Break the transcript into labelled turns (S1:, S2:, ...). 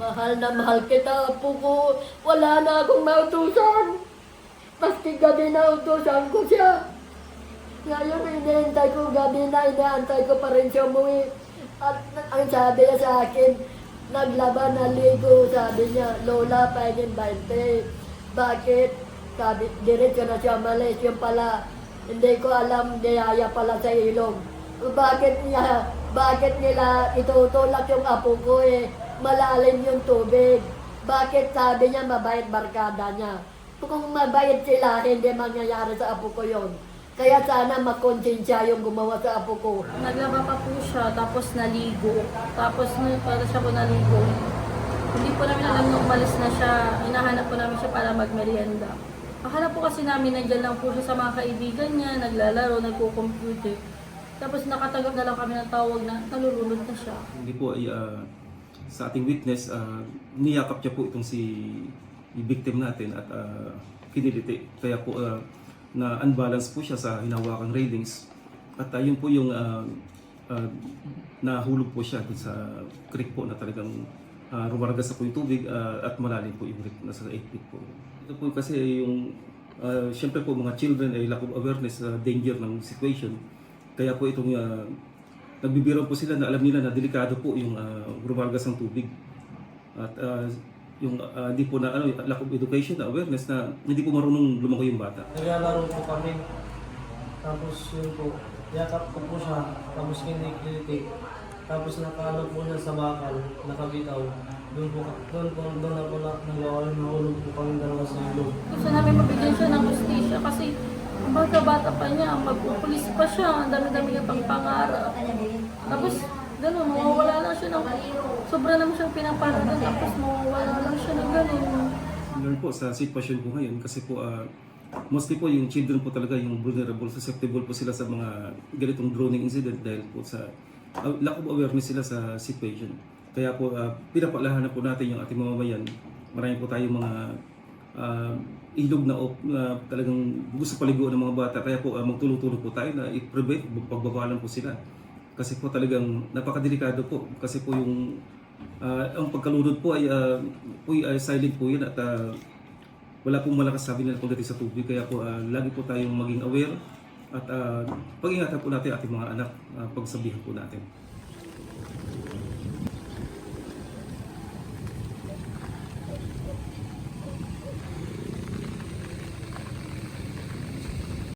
S1: Mahal na mahal kita, apo ko. Wala na akong mautusan. Maski gabi na utusan ko siya. Ngayon, inihintay ko gabi na, inaantay ko pa rin siya umuwi. At ang sabi niya sa akin, naglaban na ligo, sabi niya, Lola, pahingin 20. Bakit? Sabi, diretso na siya malis. Yung pala, hindi ko alam, niyaya pala sa ilong. Bakit niya, bakit nila itutulak yung apo ko eh, malalim yung tubig. Bakit sabi niya mabait barkada niya? Kung mabait sila, hindi mangyayari sa apo ko yon. Kaya sana makonsensya yung gumawa sa apo ko.
S2: Naglaba pa po siya, tapos naligo. Tapos nung para siya po naligo, hindi po namin alam nung umalis na siya. Hinahanap po namin siya para magmerienda. Akala po kasi namin nandiyan lang po siya sa mga kaibigan niya, naglalaro, nagko-computer. Tapos nakatanggap na lang kami ng tawag na nalulunod na siya.
S3: Hindi po ay ah, sa ating witness, uh, niyakap niya po itong si victim natin at uh, kiniliti. Kaya po ah, na unbalance po siya sa hinawakang railings. At uh, yun po yung ah, ah, nahulog po siya dun sa creek po na talagang uh, rumargas na po yung tubig ah, at malalim po yung creek, nasa 8 feet po. Ito po kasi yung, uh, syempre po mga children ay lack of awareness sa danger ng situation. Kaya po itong uh, nagbibiro po sila na alam nila na delikado po yung uh, rumargas ng tubig. At uh, yung uh, hindi po na ano lack of education na awareness na hindi po marunong lumangoy yung bata.
S4: Naglalaro po kami. Tapos yun po, yakap ko po siya. Tapos kinikiliti. Tapos nakaalog po siya sa bakal, nakabitaw. Doon po, doon po, doon na po na, nagawalin nahulog po kami dalawa sa ilog.
S2: Gusto namin mabigyan siya ng justisya bata-bata pa niya, magpupulis pa siya, ang dami-dami niya pang pangarap. Tapos, gano'n, mawawala lang siya ng, sobra naman siyang pinaparalan, tapos mawawala lang siya ng gano'n.
S3: Learn po sa sitwasyon po ngayon kasi po ah, mostly po yung children po talaga yung vulnerable, susceptible po sila sa mga ganitong droning incident dahil po sa ah, lack of awareness sila sa situation. Kaya po uh, pinapalahanan po natin yung ating mamamayan. Marami po tayong mga ah, ilog na, na talagang gusto paliguan ng mga bata. Kaya po uh, magtulong-tulong po tayo na i-prevent, pagbabalan po sila. Kasi po talagang napakadelikado po. Kasi po yung ah, ang pagkalunod po ay, ah, po ay silent po yun at ah, wala pong malakas sabi nila pagdating sa tubig. Kaya po ah, lagi po tayong maging aware at uh, pag-ingatan po natin ating mga anak, ah, pagsabihan po natin.